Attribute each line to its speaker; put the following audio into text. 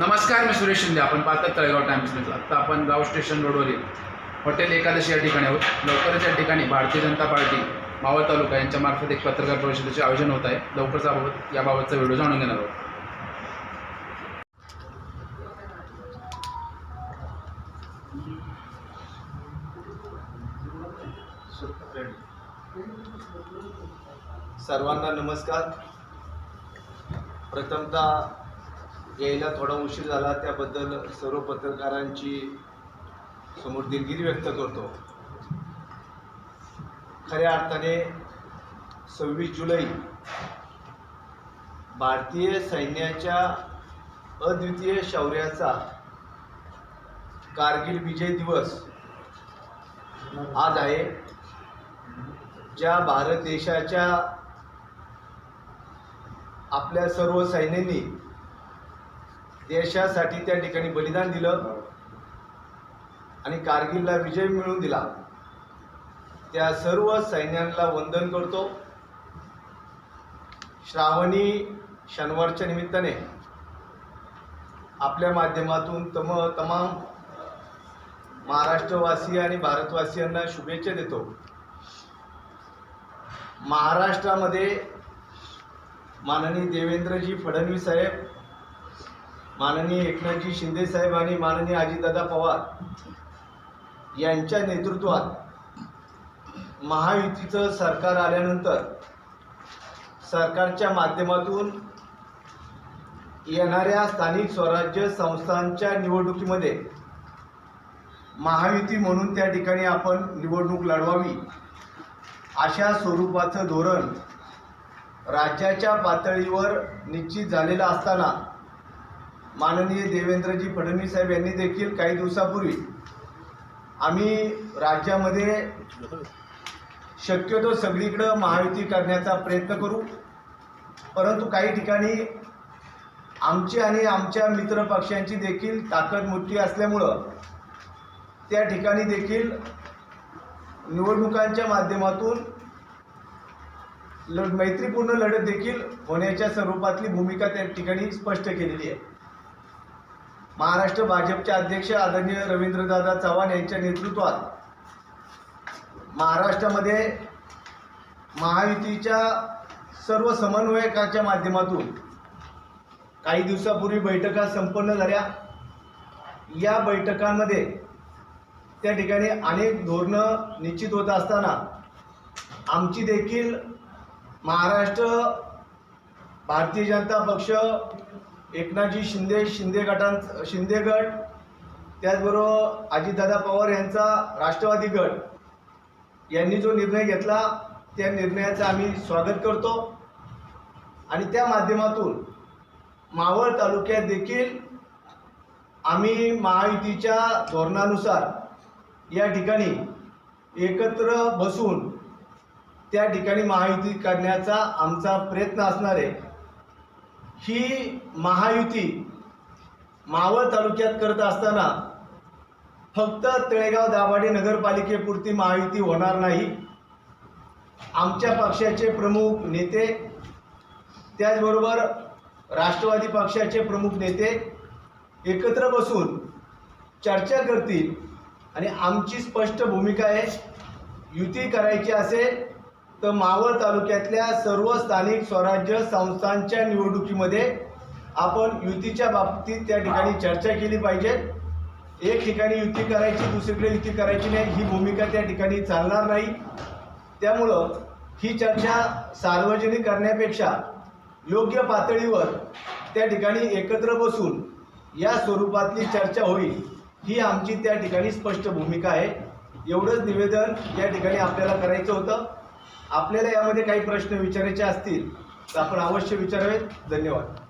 Speaker 1: नमस्कार मी सुरेश शिंदे. आपण पाहतात तळेगाव टाइम्स न्यूजला आता आपण गाव स्टेशन रोडवरील हॉटेल एकादशी या ठिकाणी आहोत. लवकरच या ठिकाणी भारतीय जनता पार्टी मावळ तालुका यांच्यामार्फत एक पत्रकार परिषदेचे आयोजन होत आहे. लवकरच याबाबत याबाबतचा व्हिडिओ जाणून घेणार आहोत.
Speaker 2: सर्वांना नमस्कार. प्रथमतः यायला थोडा उशीर झाला त्याबद्दल सर्व पत्रकारांची समोर दिलगिरी व्यक्त करतो. खऱ्या अर्थाने सव्वीस जुलै भारतीय सैन्याच्या अद्वितीय शौर्याचा कारगिल विजय दिवस आज आहे ज्या भारत देशाच्या आपल्या सर्व सैन्यांनी देशासाठी त्या ठिकाणी बलिदान दिलं आणि कारगिलला विजय मिळवून दिला. त्या सर्व सैन्यांना वंदन करतो. श्रावणी शनिवारच्या निमित्ताने आपल्या माध्यमातून तम तमाम महाराष्ट्रवासी आणि भारतवासियांना शुभेच्छा देतो. महाराष्ट्रामध्ये माननीय देवेंद्रजी फडणवीस साहेब माननीय एकनाथजी शिंदे साहेब आणि माननीय अजितदादा पवार यांच्या नेतृत्वात महायुतीचं सरकार आल्यानंतर सरकारच्या माध्यमातून येणाऱ्या स्थानिक स्वराज्य संस्थांच्या निवडणुकीमध्ये महायुती म्हणून त्या ठिकाणी आपण निवडणूक लढवावी अशा स्वरूपाचं धोरण राज्याच्या पातळीवर निश्चित झालेलं असताना माननीय देवेंद्रजी फडणवीस साहेब यांनी देखील काही दिवसापूर्वी आम्ही राज्यामध्ये शक्यतो सगळीकडं महायुती करण्याचा प्रयत्न करू. परंतु काही ठिकाणी आमची आणि आमच्या मित्र पक्षांची देखील ताकद मोठी असल्यामुळं त्या ठिकाणी देखील निवडणुकांच्या माध्यमातून ल मैत्रीपूर्ण लढत देखील होण्याच्या स्वरूपातली भूमिका त्या ठिकाणी स्पष्ट केलेली आहे. महाराष्ट्र भाजपचे अध्यक्ष आदरणीय रवींद्रदादा चव्हाण यांच्या नेतृत्वात महाराष्ट्रामध्ये महायुतीच्या सर्व समन्वयकाच्या माध्यमातून काही दिवसापूर्वी बैठका संपन्न झाल्या. या बैठकांमध्ये त्या ठिकाणी अनेक धोरणं निश्चित होत असताना आमची देखील महाराष्ट्र भारतीय जनता पक्ष एकनाथजी शिंदे शिंदे गटां शिंदे गट त्याचबरोबर अजितदादा पवार यांचा राष्ट्रवादी गट. यांनी जो निर्णय घेतला त्या निर्णयाचं आम्ही स्वागत करतो. आणि त्या माध्यमातून मावळ तालुक्यात देखील आम्ही महायुतीच्या धोरणानुसार या ठिकाणी एकत्र बसून त्या ठिकाणी महायुती करण्याचा आमचा प्रयत्न असणार आहे. ही महायुती मावळ तालुक्यात करत असताना फक्त तळेगाव दाभाडे नगरपालिकेपुरती महायुती होणार नाही. आमच्या पक्षाचे प्रमुख नेते त्याचबरोबर राष्ट्रवादी पक्षाचे प्रमुख नेते एकत्र बसून चर्चा करतील आणि आमची स्पष्ट भूमिका आहे युती करायची असेल तर मावळ तालुक्यातल्या सर्व स्थानिक स्वराज्य संस्थांच्या निवडणुकीमध्ये आपण युतीच्या बाबतीत त्या ठिकाणी चर्चा केली पाहिजे. एक ठिकाणी युती करायची दुसरीकडे युती करायची नाही ही भूमिका त्या ठिकाणी चालणार नाही. त्यामुळं ही चर्चा सार्वजनिक करण्यापेक्षा योग्य पातळीवर त्या ठिकाणी एकत्र बसून या स्वरूपातली चर्चा होईल ही आमची त्या ठिकाणी स्पष्ट भूमिका आहे. एवढंच निवेदन या ठिकाणी आपल्याला करायचं होतं. आपल्याला यामध्ये काही प्रश्न विचारायचे असतील तर आपण अवश्य विचारावेत. धन्यवाद.